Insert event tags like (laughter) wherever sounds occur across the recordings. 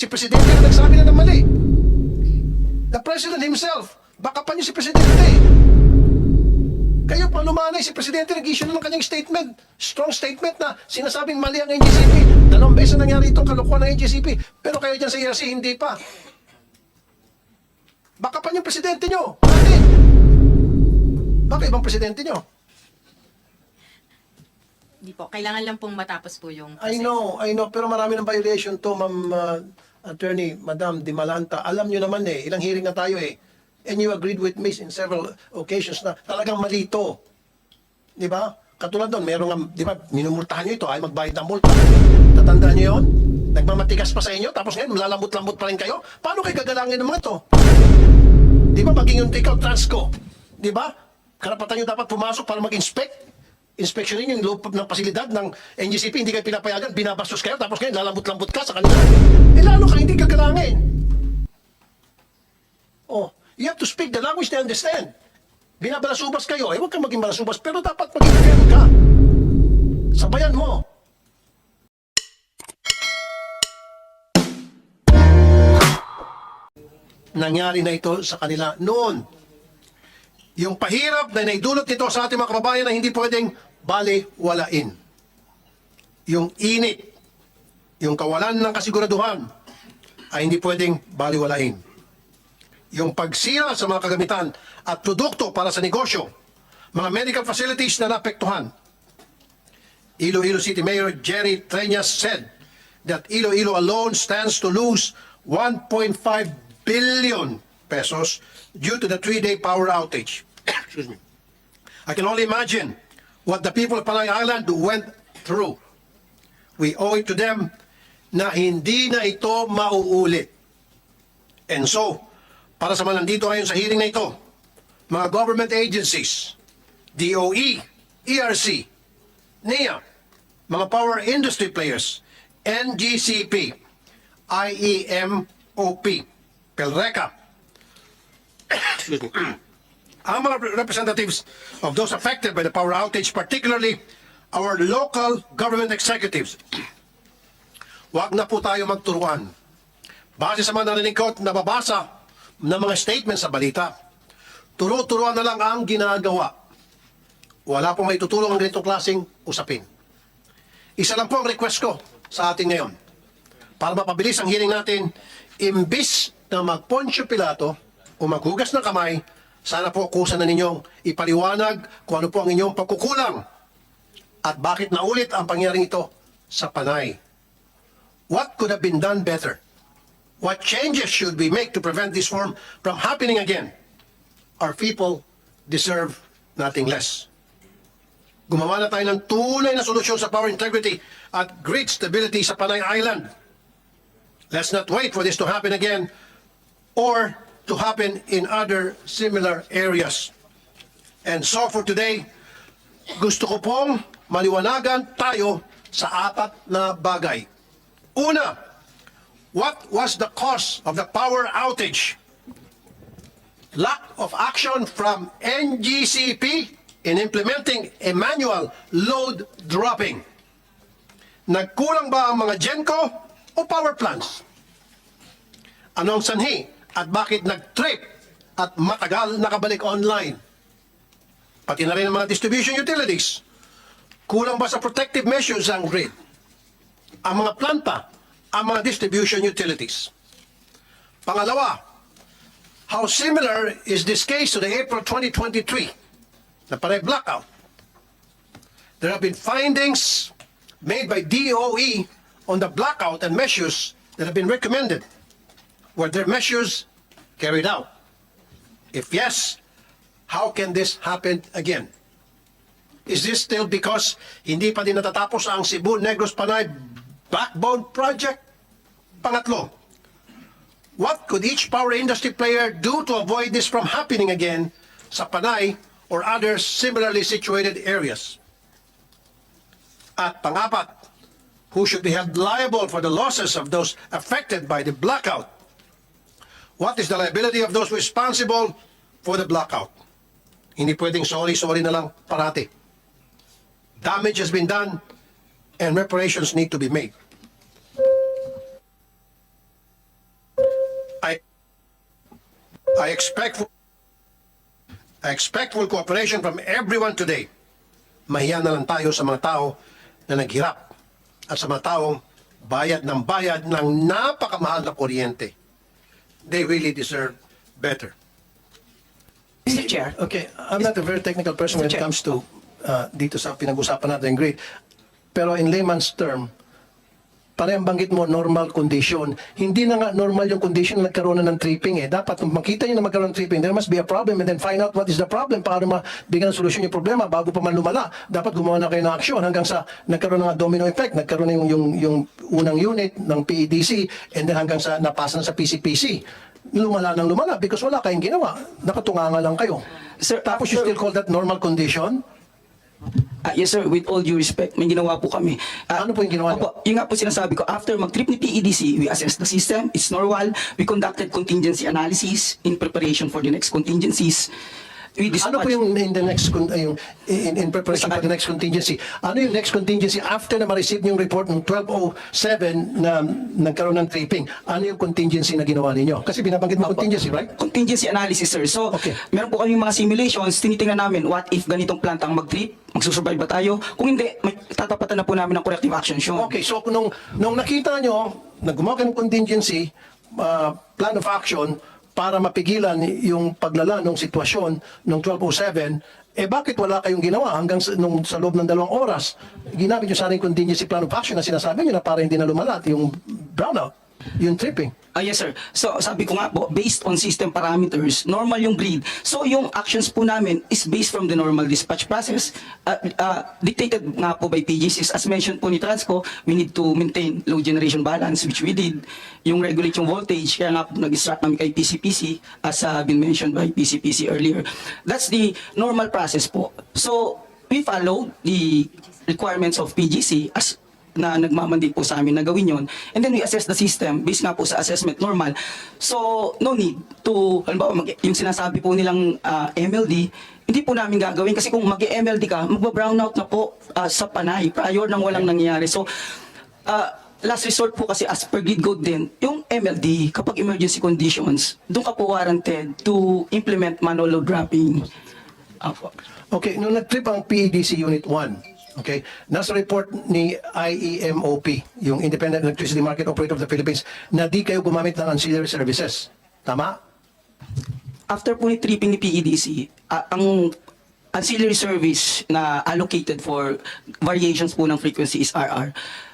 Si Presidente na nagsabi na ng mali. The President himself, baka pa niyo si Presidente. Kayo pa lumanay, si Presidente nag-issue na ng kanyang statement, strong statement na sinasabing mali ang NGCP. Dalawang beses na nangyari itong kalokohan ng NGCP. Pero kayo dyan sa ERC, hindi pa. Baka pa yung Presidente nyo. Bakit? Baka ibang Presidente nyo. Hindi po. Kailangan lang pong matapos po yung I know, I know, pero marami ng violation to, Ma'am uh, Attorney, Madam Di Malanta. Alam nyo naman eh, ilang hearing na tayo eh. And you agreed with me in several occasions na talagang mali to. Di ba? Katulad doon, meron nga, di ba, minumultahan nyo ito, ay magbayad ng multa. Tatandaan nyo yun? Nagmamatigas pa sa inyo, tapos ngayon, malalambot-lambot pa rin kayo. Paano kayo gagalangin ng mga to? Di ba, maging yung ikaw, Transco? Di ba? Karapatan nyo dapat pumasok para mag-inspect. Inspeksyonin yung loob ng pasilidad ng NGCP, hindi kayo pinapayagan, binabastos kayo, tapos ngayon, lalambot-lambot ka sa kanila. Eh, lalo ka hindi gagalangin. Oh, you have to speak the language they understand. Binabalasubas kayo, eh huwag kang maging balasubas, pero dapat maging fair ka. Sabayan mo. Nangyari na ito sa kanila noon. Yung pahirap na naidulot nito sa ating mga kababayan na hindi pwedeng bali-walain. Yung init, yung kawalan ng kasiguraduhan ay hindi pwedeng baliwalain yung pagsira sa mga kagamitan at produkto para sa negosyo, mga medical facilities na naapektuhan. Iloilo City Mayor Jerry Treñas said that Iloilo alone stands to lose 1.5 billion pesos due to the three-day power outage. (coughs) Excuse me. I can only imagine what the people of Panay Island went through. We owe it to them na hindi na ito mauulit. And so, para sa mga nandito ngayon sa hearing na ito, mga government agencies, DOE, ERC, NEA, mga power industry players, NGCP, IEMOP, PELRECA, ang mga representatives of those affected by the power outage, particularly our local government executives, Huwag na po tayo magturuan. Base sa mga narinig ko at nababasa ng mga statements sa balita, turo-turuan na lang ang ginagawa. Wala pong may tutulong ang ganitong klaseng usapin. Isa lang po ang request ko sa atin ngayon. Para mapabilis ang hearing natin, imbis na magponsyo pilato o maghugas ng kamay, sana po kusa na ninyong ipaliwanag kung ano po ang inyong pagkukulang at bakit naulit ang pangyaring ito sa panay. What could have been done better? What changes should we make to prevent this form from happening again? Our people deserve nothing less. Gumawa na tayo ng tunay na solusyon sa power integrity at grid stability sa Panay Island. Let's not wait for this to happen again or to happen in other similar areas. And so for today, gusto ko pong maliwanagan tayo sa apat na bagay. Una, What was the cause of the power outage? Lack of action from NGCP in implementing a manual load dropping. Nagkulang ba ang mga GENCO o power plants? Anong sanhi at bakit nag-trip at matagal nakabalik online? Pati na rin ang mga distribution utilities. Kulang ba sa protective measures ang grid? Ang mga planta ang mga distribution utilities. Pangalawa, how similar is this case to the April 2023 na pare blackout? There have been findings made by DOE on the blackout and measures that have been recommended. Were there measures carried out? If yes, how can this happen again? Is this still because hindi pa din natatapos ang Cebu Negros Panay Backbone Project? Pangatlo, what could each power industry player do to avoid this from happening again sa Panay or other similarly situated areas? At pangapat, who should be held liable for the losses of those affected by the blackout? What is the liability of those responsible for the blackout? Hindi pwedeng sorry, sorry na lang parati. Damage has been done and reparations need to be made. I, I expect I expect full cooperation from everyone today. Mahiya na lang tayo sa mga tao na naghirap at sa mga taong bayad ng bayad ng napakamahal na kuryente. They really deserve better. Mr. Chair. Okay, I'm not a very technical person when it comes to uh, dito sa pinag-usapan natin grade. Pero in layman's term, parehong banggit mo normal condition. Hindi na nga normal yung condition na nagkaroon na ng tripping eh. Dapat kung makita nyo na magkaroon ng tripping, there must be a problem and then find out what is the problem para mabigyan ng solusyon yung problema bago pa man lumala. Dapat gumawa na kayo ng aksyon hanggang sa nagkaroon ng domino effect, nagkaroon na yung, yung, yung unang unit ng PEDC and then hanggang sa napasa na sa PCPC. Lumala ng lumala because wala kayong ginawa. Nakatunganga lang kayo. Sir, Tapos you after- still call that normal condition? Ah, yes sir, with all due respect, may ginawa po kami. Ah, Ano po yung ginawa niyo? Opo, yun nga po sinasabi ko, after mag-trip ni PEDC, we assessed the system, it's normal, we conducted contingency analysis in preparation for the next contingencies. Ano po yung in the next con- yung in, in preparation for the next contingency? Ano yung next contingency after na ma-receive yung report ng 1207 na nagkaroon ng tripping? Ano yung contingency na ginawa ninyo? Kasi binabanggit mo contingency, right? contingency analysis, sir. So, Okay. meron po kami mga simulations, tinitingnan namin what if ganitong planta ang mag-trip, magsusurvive ba tayo? Kung hindi, may tatapatan na po namin ng corrective action yun. Okay, so nung, nung nakita nyo na gumawa kayo ng contingency, uh, plan of action, para mapigilan yung paglala ng sitwasyon ng 1207, eh bakit wala kayong ginawa hanggang sa, nung, sa loob ng dalawang oras? Ginamit yung contingency plan of action na sinasabi nyo na para hindi na lumalat yung brownout, yung tripping. Ah, yes, sir. So, sabi ko nga po, based on system parameters, normal yung grid. So, yung actions po namin is based from the normal dispatch process, uh, uh, dictated nga po by PGCs. As mentioned po ni Transco, we need to maintain load generation balance, which we did. Yung regulate yung voltage, kaya nga po nag-extract kami kay PCPC, as uh, been mentioned by PCPC earlier. That's the normal process po. So, we follow the requirements of PGC as na nagmamandate po sa amin na gawin yon. And then we assess the system based nga po sa assessment normal. So, no need to, halimbawa, mag, yung sinasabi po nilang ah, MLD, hindi po namin gagawin kasi kung mag-MLD ka, magba-brownout na po ah, sa panay prior nang walang nangyayari. So, ah, last resort po kasi as per grid code din, yung MLD, kapag emergency conditions, doon ka po warranted to implement manual load dropping. Apo. Okay, nung nag-trip ang PEDC Unit 1, okay, nasa report ni IEMOP, yung Independent Electricity Market Operator of the Philippines, na di kayo gumamit ng ancillary services. Tama? after po ni tripping ni PEDC, ah, ang ancillary service na allocated for variations po ng frequency is RR.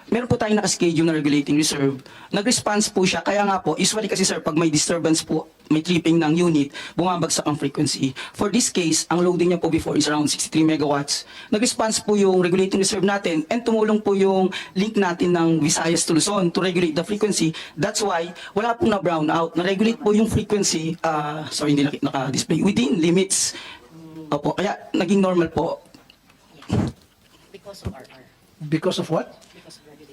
Meron po tayong nakaschedule na regulating reserve. Nag-response po siya. Kaya nga po, usually kasi sir, pag may disturbance po, may tripping ng unit, bumabagsak ang frequency. For this case, ang loading niya po before is around 63 megawatts. Nag-response po yung regulating reserve natin and tumulong po yung link natin ng Visayas to Luzon to regulate the frequency. That's why wala pong na brown out. Na-regulate po yung frequency, ah, sorry, hindi naka-display, within limits. Opo, kaya naging normal po. Because of RR. Because of what?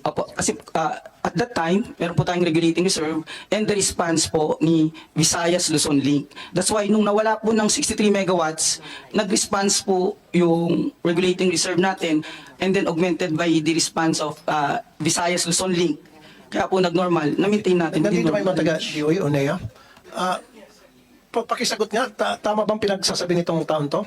Opo, kasi ah, at that time, meron po tayong regulating reserve and the response po ni Visayas Luzon Link. That's why nung nawala po ng 63 megawatts, nag-response po yung regulating reserve natin and then augmented by the response of ah, Visayas Luzon Link. Kaya po nag-normal, na-maintain natin. Nandito may mga taga-DOE o NEA. Pa- pakisagot nga, ta- tama bang pinagsasabi nitong taon to?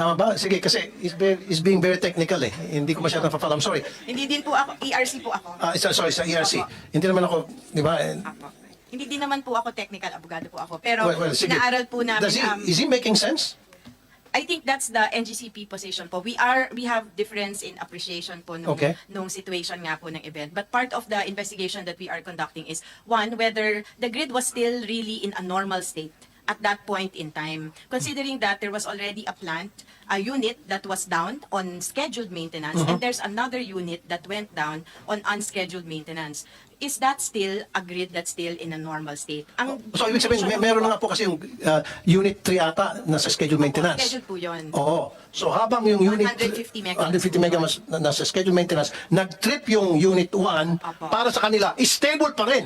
Tama ba? Sige, kasi is, very, is being very technical eh. Hindi ko masyadong pa I'm sorry. Hindi din po ako, ERC po ako. Ah, isa- sorry, sa ERC. Hindi naman ako, di ba? eh. Hindi din naman po ako technical, abogado po ako. Pero well, well, sige. inaaral po namin, Does he, um, is he making sense? I think that's the NGCP position po. We are we have difference in appreciation po nung Okay. nung situation nga po ng event. But part of the investigation that we are conducting is one whether the grid was still really in a normal state at that point in time. Considering that there was already a plant, a unit that was down on scheduled maintenance and there's another unit that went down on unscheduled maintenance. Is that still a grid that's still in a normal state? Ang So, ibig sabihin, may, meron na nga po kasi yung ah, Unit 3 ata nasa scheduled maintenance. Scheduled po yun. Oo. So, habang yung Unit 150 megawatts. 150 megawatts na nasa scheduled maintenance, nag-trip yung Unit 1 Apo. para sa kanila, stable pa rin.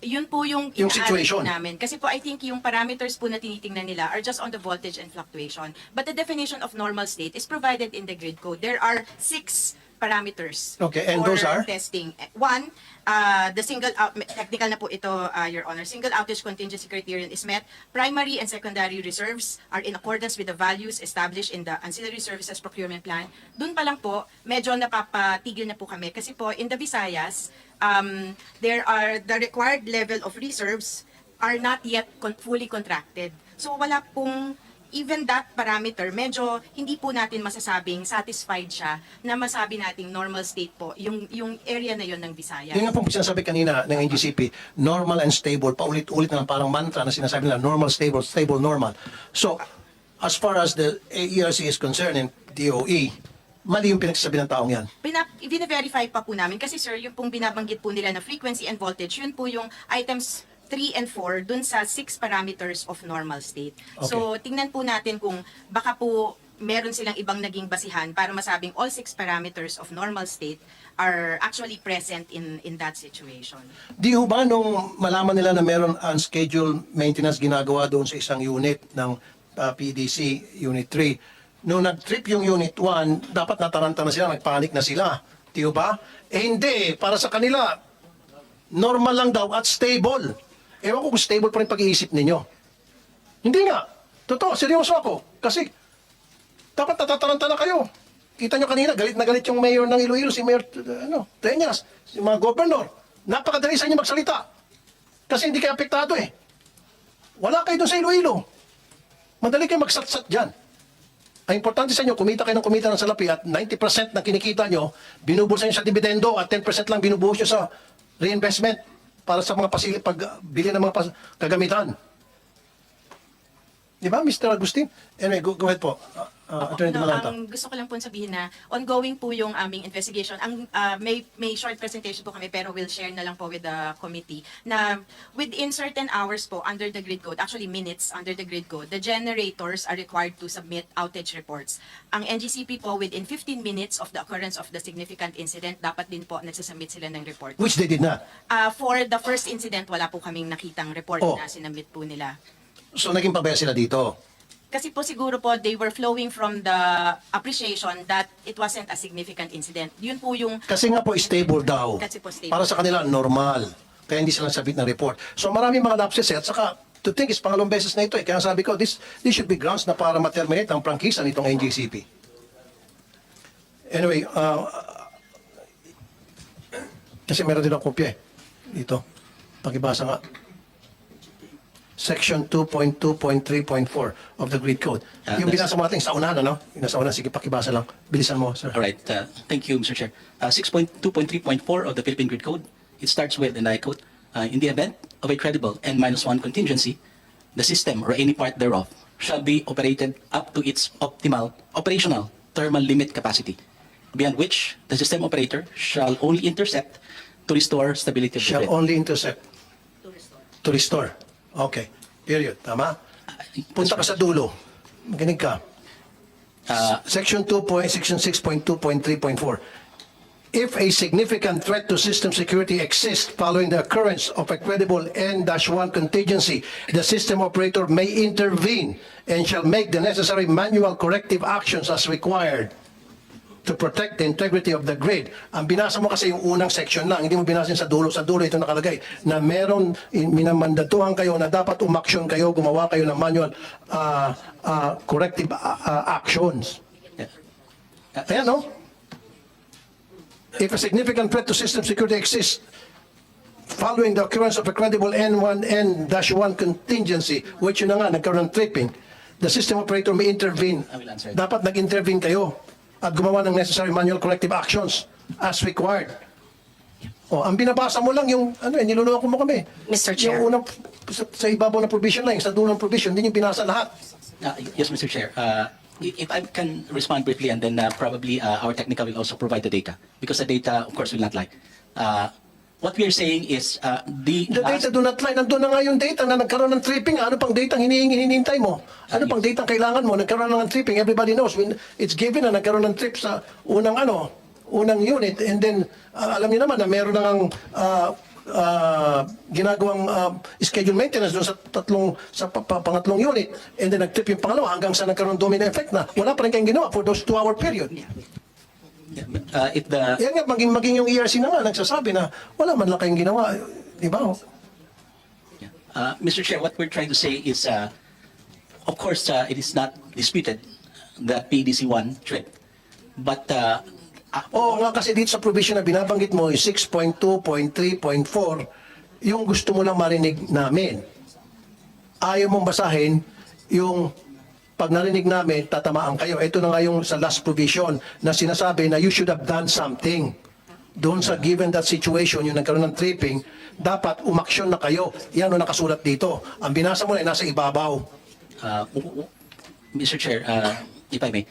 Yun po yung, Yung inaaral situation. po namin. Kasi po, I think yung parameters po na tinitingnan nila are just on the voltage and fluctuation. But the definition of normal state is provided in the grid code. There are six parameters Okay, and for those are? testing. One, uh, the single out, technical na po ito, uh, Your Honor. Single outage contingency criterion is met. Primary and secondary reserves are in accordance with the values established in the Ancillary Services Procurement Plan. Doon pa lang po, medyo napapatigil na po kami. Kasi po, in the Visayas, um, there are the required level of reserves are not yet con- fully contracted. So wala pong even that parameter, medyo hindi po natin masasabing satisfied siya na masabi nating normal state po, yung, yung area na yon ng Visayas. Yun nga po sinasabi kanina ng NGCP, normal and stable, paulit-ulit na parang mantra na sinasabi nila, normal, stable, stable, normal. So, as far as the ERC is concerned and DOE, mali yung pinagsasabi ng taong yan. Pina, verify pa po namin kasi sir, yung pong binabanggit po nila na frequency and voltage, yun po yung items 3 and 4 dun sa 6 parameters of normal state. So, tingnan po natin kung baka po meron silang ibang naging basihan para masabing all 6 parameters of normal state are actually present in in that situation. Di ho ba nung malaman nila na meron unscheduled maintenance ginagawa doon sa isang unit ng uh, PDC, Unit 3, nung nag-trip yung Unit 1, dapat nataranta na sila, nagpanik na sila. Di ba? Eh hindi, para sa kanila, normal lang daw at stable. Ewan ko kung stable pa rin pag-iisip ninyo. Hindi nga. Totoo, seryoso ako. Kasi dapat natataranta na kayo. Kita nyo kanina, galit na galit yung mayor ng Iloilo, si Mayor uh, ano, Tenyas, si mga governor. Napakadali sa inyo magsalita. Kasi hindi kayo apektado eh. Wala kayo doon sa Iloilo. Madali kayo magsatsat dyan. Ang importante sa inyo, kumita kayo ng kumita ng salapi at 90% ng kinikita nyo, binubulsa nyo sa dividendo at 10% lang binubuhos nyo sa reinvestment para sa mga pasili, pagbili ng mga pas- kagamitan. Di ba, Mr. Agustin? Anyway, go, go ahead po. Uh, uh, Attorney No, Dumalanta. ang gusto ko lang po sabihin na ongoing po yung aming investigation. Ang ah, may may short presentation po kami pero we'll share na lang po with the committee na within certain hours po under the grid code, actually minutes under the grid code, the generators are required to submit outage reports. Ang NGCP po within 15 minutes of the occurrence of the significant incident, dapat din po nagsasubmit sila ng report. Which they did not. Ah, for the first incident, wala po kaming nakitang report Oh. na sinabit po nila. So, naging pabaya sila dito. Kasi po siguro po they were flowing from the appreciation that it wasn't a significant incident. Yun po yung Kasi nga po, stable daw. Kasi po stable. Para sa kanila, normal. Kaya hindi sila sabit ng report. So, maraming mga lapses eh. At saka, to think is pangalawang beses na ito eh. Kaya sabi ko, this, this should be grounds na para ma-terminate ang prangkisa nitong NGCP. Anyway, uh, kasi meron din akong kopya eh. Dito. Pakibasa nga. Section 2.2.3.4 of the grid code. Ah, yung that's- binasa mo natin sa unahan, ano? Yung nasa unahan, sige, pakibasa lang. Bilisan mo, sir. All right. Uh, thank you, Mr. Chair. Uh, 6.2.3.4 of the Philippine Grid Code, it starts with, and I quote, uh, in the event of a credible N minus one contingency, the system or any part thereof shall be operated up to its optimal operational thermal limit capacity, beyond which the system operator shall only intercept to restore stability of the shall grid. only intercept to restore. Okay. Period. Tama? Punta ka sa dulo. Makinig ka. Uh, Section 2. point- Section 6.2.3.4. If a significant threat to system security exists following the occurrence of a credible N-1 contingency, the system operator may intervene and shall make the necessary manual corrective actions as required to protect the integrity of the grid. Ang binasa mo kasi yung unang section lang, hindi mo binasa sa dulo. Sa dulo ito nakalagay na meron, in- minamandatuhan kayo na dapat umaksyon kayo, gumawa kayo ng manual ah, ah, corrective ah, actions. yeah. Ayan, no? If a significant threat to system security exists following the occurrence of a credible N1, N-1 contingency, which yun na nga, nagkaroon ng tripping, the system operator may intervene. Dapat nag-intervene kayo at gumawa ng necessary manual corrective actions as required. O, ang binabasa mo lang yung, ano eh, niluloko mo kami. Mr. Chair. Yung unang, sa, sa ibabaw na provision lang, yung sa dulo ng provision, hindi yung binasa lahat. Uh, Yes, Mr. Chair. Uh, If I can respond briefly, and then uh, probably uh, our technical will also provide the data, because the data, of course, will not lie. Uh, What we are saying is, uh, the The last- data do not lie. Nandun na nga yung data na nagkaroon ng tripping. Ano pang data ang hinihingi, hinihintay mo? Ano pang data ang kailangan mo? Nagkaroon na ng tripping. Everybody knows. When it's given na nagkaroon ng trip sa unang ano, unang unit. And then, uh, alam niyo naman na meron na ng uh, uh, ginagawang uh, schedule maintenance doon sa tatlong sa pa- pa- pangatlong unit and then nag-trip yung pangalawa hanggang sa nagkaroon ng domino effect na wala pa rin kayong ginawa for those two hour period. Uh, if the Yan nga, maging, maging yung ERC na nga, nagsasabi na wala man lang kayong ginawa. Di ba? Uh, Mr. Chair, what we're trying to say is, uh, of course, uh, it is not disputed that PDC one tripped, but uh, uh, Oo nga kasi dito sa provision na binabanggit mo, yung 6.2.3.4, yung gusto mo lang marinig namin. Ayaw mong basahin yung pag narinig namin, tatamaan kayo. Ito na nga yung sa last provision na sinasabi na you should have done something. Doon sa given that situation, yung nagkaroon ng tripping, dapat umaksyon na kayo. Yan ang nakasulat dito. Ang binasa mo na nasa ibabaw. uh, Mr. Chair, uh, if I may,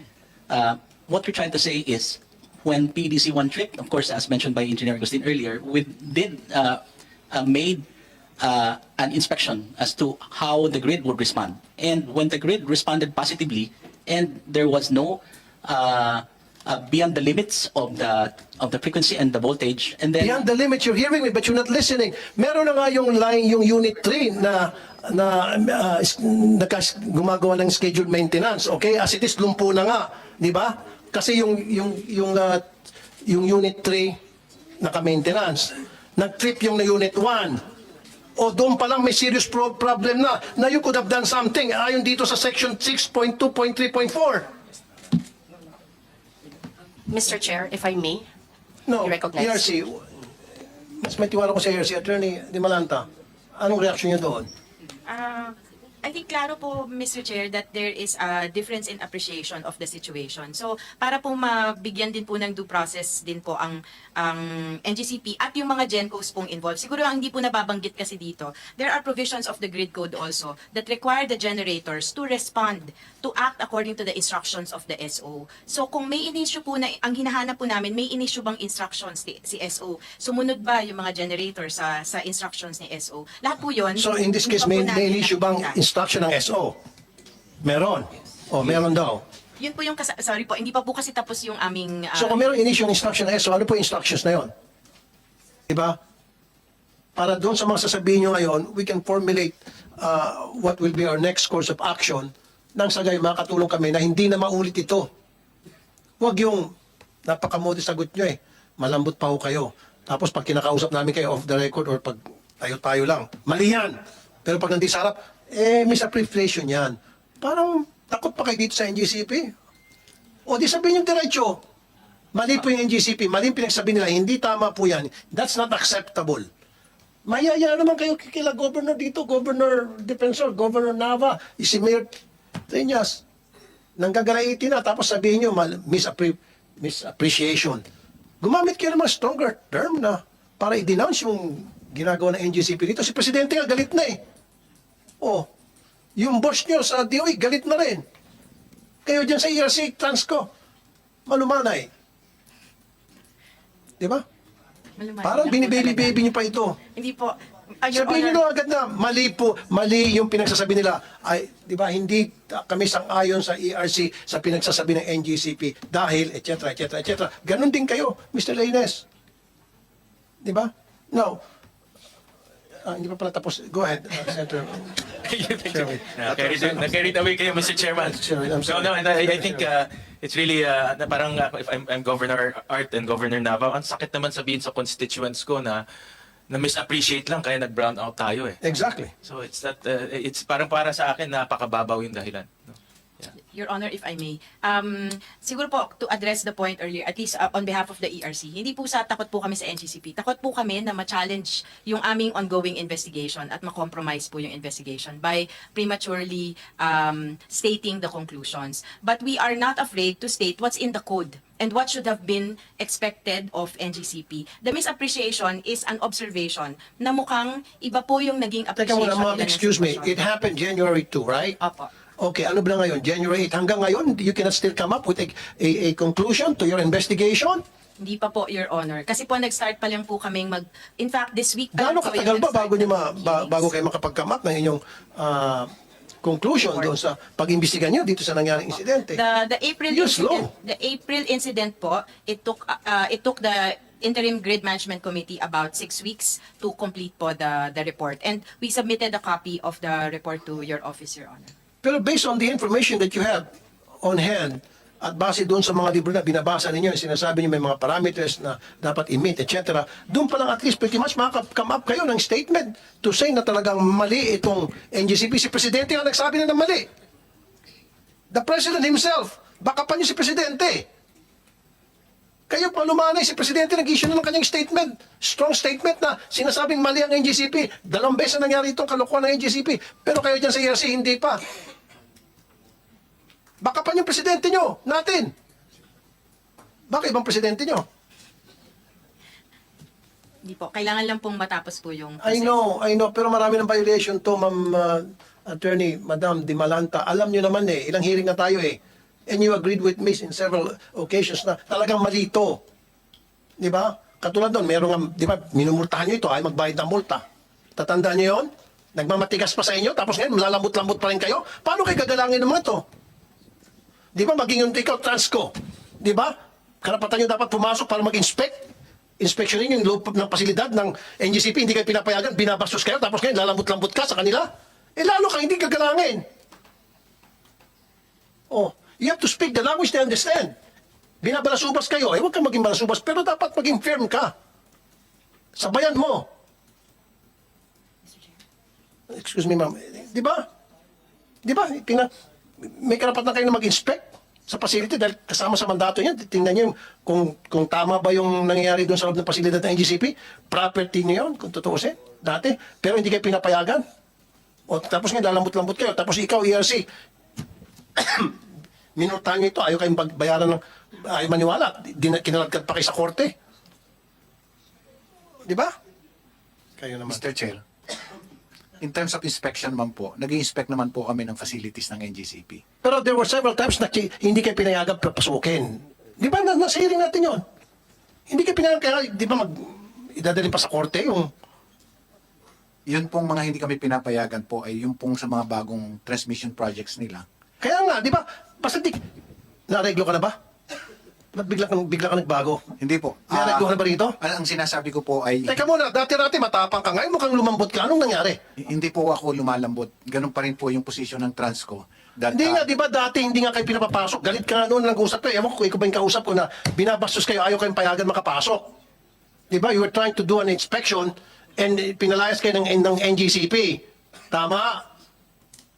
uh, what we're trying to say is when PDC one tripped, of course, as mentioned by Engineer Agustin earlier, we did uh, uh, made uh, an inspection as to how the grid would respond. And when the grid responded positively, and there was no uh, uh, beyond the limits of the of the frequency and the voltage, and then Beyond the limit, you're hearing me, but you're not listening. Meron na nga yung line, yung unit 3 na na uh, nakas- gumagawa ng scheduled maintenance. Okay? As it is, lumpo na nga. Di ba? Kasi yung, yung, yung, uh, yung unit 3 naka-maintenance. Nag-trip yung na unit 1. O doon pa lang may serious pro- problem na na you could have done something ayon dito sa section 6.2.3.4. Mr. Chair, if I may, No, You recognize. ERC, mas may tiwala ko sa ERC, Attorney Di Malanta. Anong reaction niyo doon? Uh, I think klaro po, Mr. Chair, that there is a difference in appreciation of the situation. So, para po mabigyan din po ng due process din po ang ang NGCP at yung mga GENCOs pong involved. Siguro ang hindi po nababanggit kasi dito, there are provisions of the grid code also that require the generators to respond, to act according to the instructions of the SO. So, kung may in-issue po na, ang hinahanap po namin, may in-issue bang instructions si, si SO? Sumunod ba yung mga generators sa sa instructions ni SO? Lahat po yun. So in this case, may, may issue bang nakikita. Instruction ng SO? Meron. O, meron daw. Yun po yung, kas- sorry po, hindi pa po kasi tapos yung aming... ah, So kung meron in-issue ng instruction ng SO, ano po yung instructions na yon? Diba? Para doon sa mga sasabihin nyo ngayon, we can formulate uh, what will be our next course of action nang sa gayon makatulong kami na hindi na maulit ito. Huwag yung napakamodest sagot nyo eh. Malambot pa ho kayo. Tapos pag kinakausap namin kayo off the record or pag tayo-tayo lang, mali yan. Pero pag nandito sa harap, eh, misappropriation yan. Parang takot pa kayo dito sa NGCP. O di sabihin yung diretso. Mali po yung NGCP, mali pinagsabi nila, hindi tama po yan. That's not acceptable. Mayaya naman kayo kila Governor dito, Governor Defensor, Governor Nava, si Mayor Trinas. Nanggagalaiti na, tapos sabihin nyo, misappre- misappreciation. Gumamit kayo ng stronger term na para i-denounce yung ginagawa ng NGCP dito. Si Presidente nga galit na eh. Oh, yung boss nyo sa DOE, galit na rin. Kayo dyan sa ERC, Transco, malumanay. Di ba? malumanay Parang talaga. nyo pa ito. Hindi po. Ah, Your Sabihin nyo Honor, agad na, mali po, mali yung pinagsasabi nila. Ay, di ba, hindi kami sang-ayon sa ERC sa pinagsasabi ng NGCP dahil, etc., etc., etc. Ganon din kayo, Mr. Laines. Di ba? Now, ah, hindi pa pala tapos. Go ahead, uh, Senator. Sherwin. Na carried, na carried away kayo, Mr. Chairman. Sherwin, I'm sorry. No, no, and I, I think uh, it's really, uh, na parang uh, if I'm, I'm Governor Art and Governor Nava, ang sakit naman sabihin sa constituents ko na na misappreciate lang kaya nag-brown out tayo eh. Exactly. So it's that, uh, it's parang para sa akin napakababaw yung dahilan. No? Yeah. Your Honor, if I may, um, siguro po to address the point earlier, at least uh, on behalf of the ERC, hindi po sa takot po kami sa NGCP. Takot po kami na ma-challenge yung aming ongoing investigation at ma-compromise po yung investigation by prematurely um, stating the conclusions. But we are not afraid to state what's in the code and what should have been expected of NGCP. The misappreciation is an observation na mukhang iba po yung naging Teka appreciation muna, ma'am, nila ng excuse me. sitwasyon. It happened January 2, right? Opo. Okay, ano ba ngayon? January 8. Hanggang ngayon, you cannot still come up with a, a, a conclusion to your investigation? Hindi pa po, Your Honor. Kasi po nag-start pa lang po kaming mag... In fact, this week pa Gaano lang po katagal ba nag-start bago, niyo ma, ba- hearings. bago kayo makapag-come up ng inyong ah, conclusion doon sa pag-imbestiga niyo dito sa nangyaring insidente? The, the April You're incident, slow. the April incident po, it took, uh, uh, it took the interim grid management committee about six weeks to complete po the, the report. And we submitted a copy of the report to your office, Your Honor. Pero based on the information that you have on hand, at base doon sa mga libro na binabasa ninyo, sinasabi niyo may mga parameters na dapat i-meet, etc. Doon pa lang at least pretty much makaka-come up kayo ng statement to say na talagang mali itong NGCP. Si Presidente nga nagsabi na ng mali. The President himself. Baka pa niyo si Presidente. Kayo pa lumanay, si Presidente nag-issue na ng kanyang statement. Strong statement na sinasabing mali ang NGCP. Dalawang beses na nangyari itong kalokohan ng NGCP. Pero kayo dyan sa ERC, hindi pa. Baka pa yung presidente nyo, natin. Baka ibang presidente nyo. Hindi po. Kailangan lang pong matapos po yung I know, I know, pero marami ng violation to, ma'am uh, attorney, madam Di Malanta. Alam nyo naman eh, ilang hearing na tayo eh. And you agreed with me in several occasions na talagang mali ito. Di ba? Katulad doon, merong, um, di ba, minumultahan nyo ito, ay magbayad ng multa. Tatandaan nyo yun? Nagmamatigas pa sa inyo, tapos ngayon, malalambot-lambot pa rin kayo. Paano kayo gagalangin ng mga to? Di ba, maging yung ikaw, transco. Di ba? Karapatan nyo dapat pumasok para mag-inspect. Inspeksyonin yung loob ng pasilidad ng NGCP, hindi kayo pinapayagan, binabastos kayo, tapos ngayon lalambot-lambot ka sa kanila. Eh lalo ka hindi gagalangin. Oh, you have to speak the language they understand. Binabalasubas kayo, eh huwag kang maging balasubas, pero dapat maging firm ka. Sabayan mo. Excuse me, ma'am. Di ba? Di ba? Pina, may karapatan kayo na mag-inspect sa facility dahil kasama sa mandato niya. Tingnan niyo kung, kung tama ba yung nangyayari doon sa loob ng pasilidad ng NGCP. Property niyo yun, kung tutuusin, dati. Pero hindi kayo pinapayagan. O tapos nga, lalambot-lambot kayo. Tapos ikaw, ERC, (clears throat) minurtahan niyo ito. Ayaw kayong bayaran ng, ayaw maniwala. Kinalagkat pa kayo sa korte. Di ba? Kayo naman. Mr. Chair, in terms of inspection naman po, nag inspect naman po kami ng facilities ng NGCP. Pero there were several times na ki- hindi kayo pinayagan papasukin. Di ba, na, nasa hearing natin yon. Hindi kayo pinayagan, kaya di ba mag, idadalhin pa sa korte yung, Yun pong mga hindi kami pinapayagan po ay yung pong sa mga bagong transmission projects nila. kaya nga, di ba, basta di, nareglo ka na ba? Ba't bigla kang, bigla ka nagbago? Hindi po. May Ah, ka na ba rito? ang ang sinasabi ko po ay Teka muna, dati-dati matapang ka ngayon, mukhang lumambot ka. Anong nangyari? hindi po ako lumalambot. Ganun pa rin po yung posisyon ng Transco. That, Hindi ah, nga, di ba dati hindi nga kayo pinapapasok. Galit ka nga noon nag-usap kayo. Ewan ko ikaw ba yung kausap ko na binabastos kayo, ayaw kayong payagan makapasok. Di ba? You were trying to do an inspection and eh, pinalayas kayo ng, ng NGCP. Tama?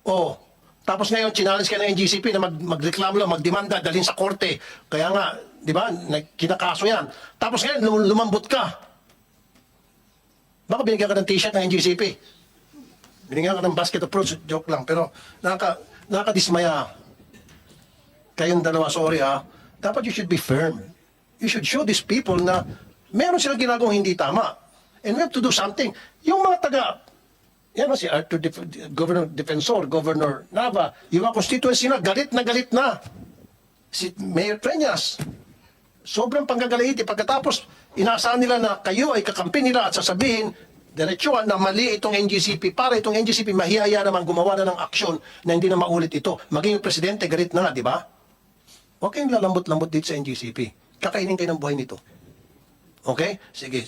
Oh. Tapos ngayon, challenge kayo ng NGCP na mag, magreklamo lang, magdemanda, dalhin sa korte. Kaya nga, di ba, kinakaso yan. Tapos ngayon, lum- lumambot ka. Baka binigyan ka ng t-shirt ng NGCP. Binigyan ka ng basket of fruits, joke lang. Pero nakaka, nakakadismaya. Kayong dalawa, sorry ha. Dapat you should be firm. You should show these people na meron silang ginagawang hindi tama. And we have to do something. Yung mga taga, yan si Arthur, Def- Governor Defensor, Governor Nava, yung mga constituency na, galit na galit na. Si Mayor Treñas, sobrang panggagalaiti. Pagkatapos, inaasahan nila na kayo ay kakampi nila at sasabihin, diretsuhan na mali itong NGCP para itong NGCP mahihaya naman gumawa na ng aksyon na hindi na maulit ito. Maging presidente, galit na, di ba? Huwag kayong lalambot-lambot dito sa NGCP. Kakainin kayo ng buhay nito. Okay? Sige.